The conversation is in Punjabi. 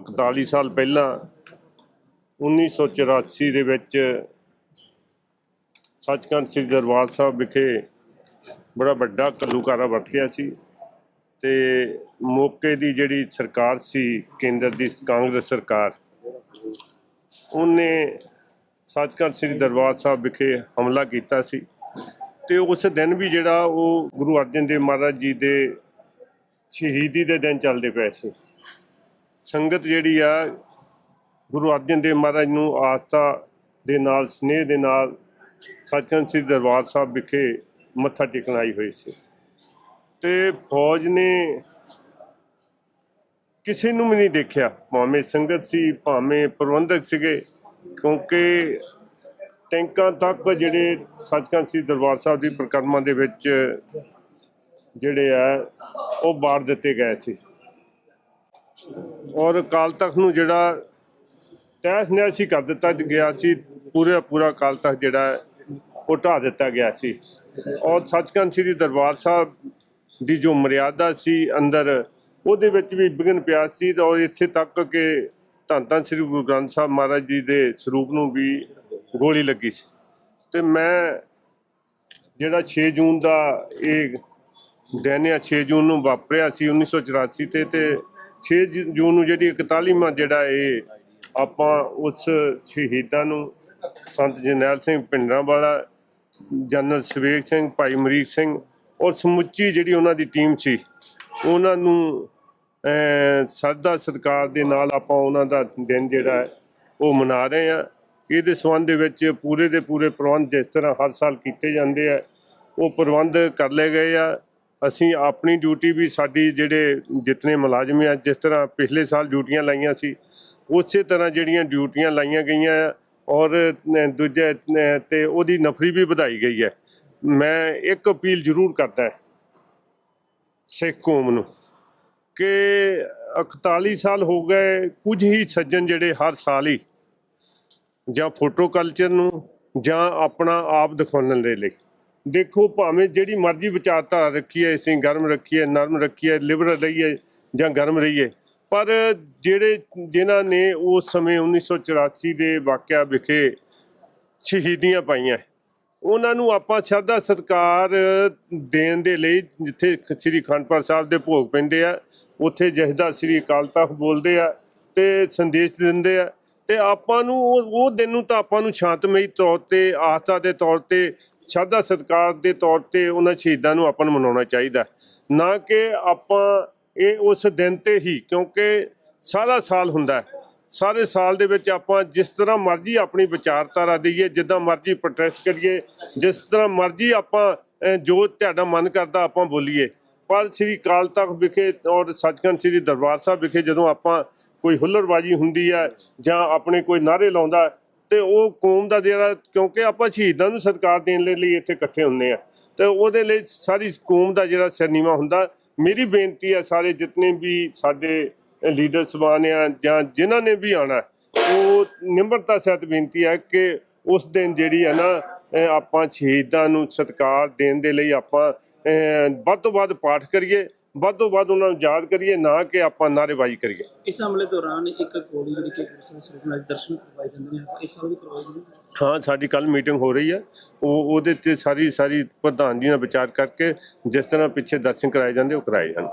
41 ਸਾਲ ਪਹਿਲਾਂ 1984 ਦੇ ਵਿੱਚ ਸੱਚਖੰਡ ਸ੍ਰੀ ਦਰਬਾਰ ਸਾਹਿਬ ਵਿਖੇ ਬੜਾ ਵੱਡਾ ਕੱਲੂਕਾਰਾ ਵਰਤਿਆ ਸੀ ਤੇ ਮੌਕੇ ਦੀ ਜਿਹੜੀ ਸਰਕਾਰ ਸੀ, ਕੇਂਦਰ ਦੀ ਕਾਂਗਰਸ ਸਰਕਾਰ, ਉਹਨੇ ਸੱਚਖੰਡ ਸ੍ਰੀ ਦਰਬਾਰ ਸਾਹਿਬ ਵਿਖੇ ਹਮਲਾ ਕੀਤਾ ਸੀ ਤੇ ਉਸ ਦਿਨ ਵੀ ਜਿਹੜਾ ਉਹ ਗੁਰੂ ਅਰਜਨ ਦੇਵ ਮਹਾਰਾਜ ਜੀ ਦੇ ਸ਼ਹੀਦੀ ਦੇ ਦਿਨ ਚੱਲਦੇ ਪਏ ਸੀ। ਸੰਗਤ ਜਿਹੜੀ ਆ, ਗੁਰੂ ਅਰਜਨ ਦੇਵ ਮਹਾਰਾਜ ਨੂੰ ਆਸਥਾ ਦੇ ਨਾਲ, ਸਨੇਹ ਦੇ ਨਾਲ ਸੱਚਖੰਡ ਸ੍ਰੀ ਦਰਬਾਰ ਸਾਹਿਬ ਵਿਖੇ ਮੱਥਾ ਟੇਕਣ ਆਈ ਹੋਈ ਸੀ। ਤੇ ਫੌਜ ਨੇ ਕਿਸੇ ਨੂੰ ਵੀ ਨਹੀਂ ਦੇਖਿਆ। ਭਾਵੇਂ ਸੰਗਤ ਸੀ, ਭਾਵੇਂ ਪ੍ਰਬੰਧਕ ਸੀਗੇ, ਕਿਉਂਕਿ ਟੈਂਕਾਂ ਤੱਕ ਜਿਹੜੇ ਸੱਚਖੰਡ ਸ੍ਰੀ ਦਰਬਾਰ ਸਾਹਿਬ ਦੀ ਪ੍ਰਕਰਮਾ ਦੇ ਵਿੱਚ ਜਿਹੜੇ ਆ, ਉਹ ਬਾੜ ਦਿੱਤੇ ਗਏ ਸੀ। ਔਰ ਕਾਲ ਤਖਤ ਨੂੰ ਜਿਹੜਾ ਤਹਿਸ ਨਹਿਸ ਹੀ ਕਰ ਦਿੱਤਾ ਗਿਆ ਸੀ, ਪੂਰਾ ਪੂਰਾ ਕਾਲ ਤਖਤ ਜਿਹੜਾ ਉਹ ਢਾਹ ਦਿੱਤਾ ਗਿਆ ਸੀ। ਔਰ ਸੱਚਖੰਡ ਸ੍ਰੀ ਦਰਬਾਰ ਸਾਹਿਬ ਦੀ ਜੋ ਮਰਿਆਦਾ ਸੀ ਅੰਦਰ, ਉਹਦੇ ਵਿੱਚ ਵੀ ਵਿਘਨ ਪਿਆ ਸੀ ਤੇ ਔਰ ਇੱਥੇ ਤੱਕ ਕਿ ਧੰਨ ਧੰਨ ਸ੍ਰੀ ਗੁਰੂ ਗ੍ਰੰਥ ਸਾਹਿਬ ਮਹਾਰਾਜ ਜੀ ਦੇ ਸਰੂਪ ਨੂੰ ਵੀ ਗੋਲੀ ਲੱਗੀ ਸੀ। ਤੇ ਮੈਂ ਜਿਹੜਾ 6 ਜੂਨ ਦਾ ਇਹ ਦਿਨ ਆ 6 ਜੂਨ ਨੂੰ ਵਾਪਰਿਆ ਸੀ 1984 ਤੇ ਤੇ 6 ਜੂਨ ਨੂੰ ਜਿਹੜੀ 41ਵਾਂ ਜਿਹੜਾ ਇਹ ਆਪਾਂ ਉਸ ਸ਼ਹੀਦਾਂ ਨੂੰ ਸੰਤ ਜਰਨੈਲ ਸਿੰਘ ਪਿੰਡਰਾਂ ਵਾਲਾ ਜਨਰਲ ਸਵੇਗ ਸਿੰਘ, ਭਾਈ ਮਰੀਕ ਸਿੰਘ ਔਰ ਸਮੁੱਚੀ ਜਿਹੜੀ ਉਹਨਾਂ ਦੀ ਟੀਮ ਸੀ, ਉਹਨਾਂ ਨੂੰ ਸਰਦਾ ਸਤਿਕਾਰ ਦੇ ਨਾਲ ਆਪਾਂ ਉਹਨਾਂ ਦਾ ਦਿਨ ਜਿਹੜਾ ਉਹ ਮਨਾ ਰਹੇ ਆ ਇਹਦੇ ਸੰਬੰਧ ਦੇ ਵਿੱਚ ਪੂਰੇ ਦੇ ਪੂਰੇ ਪ੍ਰਬੰਧ ਜਿਸ ਤਰ੍ਹਾਂ ਹਰ ਸਾਲ ਕੀਤੇ ਜਾਂਦੇ ਆ, ਉਹ ਪ੍ਰਬੰਧ ਕਰ ਲਏ ਗਏ ਆ। ਅਸੀਂ ਆਪਣੀ ਡਿਊਟੀ ਵੀ ਸਾਡੀ ਜਿਹੜੇ ਜਿਤਨੇ ਮੁਲਾਜ਼ਮ ਆ ਜਿਸ ਤਰ੍ਹਾਂ ਪਿਛਲੇ ਸਾਲ ਡਿਊਟੀਆਂ ਲਾਈਆਂ ਸੀ ਉਸੇ ਤਰ੍ਹਾਂ ਜਿਹੜੀਆਂ ਡਿਊਟੀਆਂ ਲਾਈਆਂ ਗਈਆਂ ਔਰ ਅਹ, ਦੂਜੇ ਤੇ ਉਹਦੀ ਨਫਰੀ ਵੀ ਵਧਾਈ ਗਈ ਹੈ। ਮੈਂ ਇੱਕ ਅਪੀਲ ਜ਼ਰੂਰ ਕਰਦਾ ਸਿੱਖ ਕੌਮ ਨੂੰ ਕਿ 41 ਸਾਲ ਹੋ ਗਏ ਕੁਝ ਹੀ ਸੱਜਣ ਜਿਹੜੇ ਹਰ ਸਾਲ ਹੀ ਜਾਂ ਫੋਟੋ ਕਲਚਰ ਨੂੰ ਜਾਂ ਆਪਣਾ ਆਪ ਦਿਖਾਉਣ ਦੇ ਲਈ। ਦੇਖੋ, ਭਾਵੇਂ ਜਿਹੜੀ ਮਰਜ਼ੀ ਵਿਚਾਰਧਾਰਾ ਰੱਖੀ ਹੈ ਅਸੀਂ ਗਰਮ ਰੱਖੀ ਹੈ, ਨਰਮ ਰੱਖੀ ਹੈ, ਲਿਬਰਲ ਰਹੀਏ ਜਾਂ ਗਰਮ ਰਹੀਏ ਪਰ ਜਿਹੜੇ ਜਿਨ੍ਹਾਂ ਨੇ ਉਸ ਸਮੇਂ 1984 ਦੇ ਵਾਕਿਆ ਵਿਖੇ ਸ਼ਹੀਦੀਆਂ ਪਾਈਆਂ, ਉਹਨਾਂ ਨੂੰ ਆਪਾਂ ਸ਼ਰਧਾ ਸਤਕਾਰ ਦੇਣ ਦੇ ਲਈ ਜਿੱਥੇ ਸ੍ਰੀ ਖੰਡਪੁਰ ਸਾਹਿਬ ਦੇ ਭੋਗ ਪੈਂਦੇ ਆ, ਉੱਥੇ ਜਹਦਾ ਸ੍ਰੀ ਅਕਾਲ ਤਖਤ ਬੋਲਦੇ ਆ ਤੇ ਸੰਦੇਸ਼ ਦਿੰਦੇ ਆ ਤੇ ਆਪਾਂ ਨੂੰ ਉਹ ਉਹ ਦਿਨ ਨੂੰ ਤਾਂ ਆਪਾਂ ਨੂੰ ਸ਼ਾਂਤਮਈ ਤੌਰ ਤੇ, ਆਸਥਾ ਦੇ ਤੌਰ ਤੇ, ਸ਼ਰਧਾ ਸਤਕਾਰ ਦੇ ਤੌਰ ਤੇ ਉਹਨਾਂ ਸ਼ਹੀਦਾਂ ਨੂੰ ਆਪਾਂ ਨੂੰ ਮਨਾਉਣਾ ਚਾਹੀਦਾ। ਨਾ ਕਿ ਆਪਾਂ ਇਹ ਉਸ ਦਿਨ ਤੇ ਹੀ, ਕਿਉਂਕਿ ਸਾਰਾ ਸਾਲ ਹੁੰਦਾ ਸਾਰੇ ਸਾਲ ਦੇ ਵਿੱਚ ਆਪਾਂ ਜਿਸ ਤਰ੍ਹਾਂ ਮਰਜ਼ੀ ਆਪਣੀ ਵਿਚਾਰਧਾਰਾ ਦਈਏ, ਜਿੱਦਾਂ ਮਰਜ਼ੀ ਪ੍ਰੋਟੈਸਟ ਕਰੀਏ, ਜਿਸ ਤਰ੍ਹਾਂ ਮਰਜ਼ੀ ਆਪਾਂ ਜੋ ਤੁਹਾਡਾ ਮਨ ਕਰਦਾ ਆਪਾਂ ਬੋਲੀਏ। ਪਰ ਸ੍ਰੀ ਅਕਾਲ ਤਖਤ ਵਿਖੇ ਔਰ ਸੱਚਖੰਡ ਸ੍ਰੀ ਦਰਬਾਰ ਸਾਹਿਬ ਵਿਖੇ ਜਦੋਂ ਆਪਾਂ ਕੋਈ ਹੁੱਲੜਬਾਜੀ ਹੁੰਦੀ ਹੈ ਜਾਂ ਆਪਣੇ ਕੋਈ ਨਾਰੇ ਲਾਉਂਦਾ ਤੇ ਉਹ ਕੌਮ ਦਾ ਜਿਹੜਾ, ਕਿਉਂਕਿ ਆਪਾਂ ਸ਼ਹੀਦਾਂ ਨੂੰ ਸਤਿਕਾਰ ਦੇਣ ਦੇ ਲਈ ਇੱਥੇ ਇਕੱਠੇ ਹੁੰਦੇ ਆ ਤੇ ਉਹਦੇ ਲਈ ਸਾਰੀ ਕੌਮ ਦਾ ਜਿਹੜਾ ਸਰਨੀਵਾ ਹੁੰਦਾ। ਮੇਰੀ ਬੇਨਤੀ ਹੈ ਸਾਰੇ ਜਿਤਨੇ ਵੀ ਸਾਡੇ ਲੀਡਰ ਸਬਾਨ ਆ ਜਾਂ ਜਿਨ੍ਹਾਂ ਨੇ ਵੀ ਆਣਾ ਉਹ ਨਿਮਰਤਾ ਸਹਿਤ ਬੇਨਤੀ ਹੈ ਕਿ ਉਸ ਦਿਨ ਜਿਹੜੀ ਹੈ ਨਾ ਆਪਾਂ ਸ਼ਹੀਦਾਂ ਨੂੰ ਸਤਿਕਾਰ ਦੇਣ ਦੇ ਲਈ ਆਪਾਂ ਵੱਧ ਤੋਂ ਵੱਧ ਪਾਠ ਕਰੀਏ ਵੱਧ ਤੋਂ ਵੱਧ ਉਹਨਾਂ ਨੂੰ ਯਾਦ ਕਰੀਏ ਨਾ ਕਿ ਆਪਾਂ ਨਾਅਰੇਬਾਜ਼ੀ ਕਰੀਏ। ਇਸ ਹਮਲੇ ਦੌਰਾਨ ਇੱਕ ਗੋਲੀ ਜਿਹੜੀ ਕਿ ਗੁਰੂ ਸਾਹਿਬ ਸਰੂਪ ਨਾਲ ਦਰਸ਼ਨ ਕਰਵਾਏ ਜਾਂਦੇ ਨੇ ਇਸ ਸਾਲ ਵੀ ਕਰਵਾਏ ਜਾਂਦੇ ਨੇ ਹਾਂ ਸਾਡੀ ਕੱਲ ਮੀਟਿੰਗ ਹੋ ਰਹੀ ਹੈ। ਉਹ ਉਹਦੇ ਤੇ ਸਾਰੀ ਸਾਰੀ ਪ੍ਰਧਾਨ ਜੀ ਨਾਲ ਵਿਚਾਰ ਕਰਕੇ ਜਿਸ ਤਰ੍ਹਾਂ ਪਿੱਛੇ ਦਰਸ਼ਨ ਕਰਾਏ ਜਾਂਦੇ ਉਹ ਕਰਾਏ ਜਾਣ।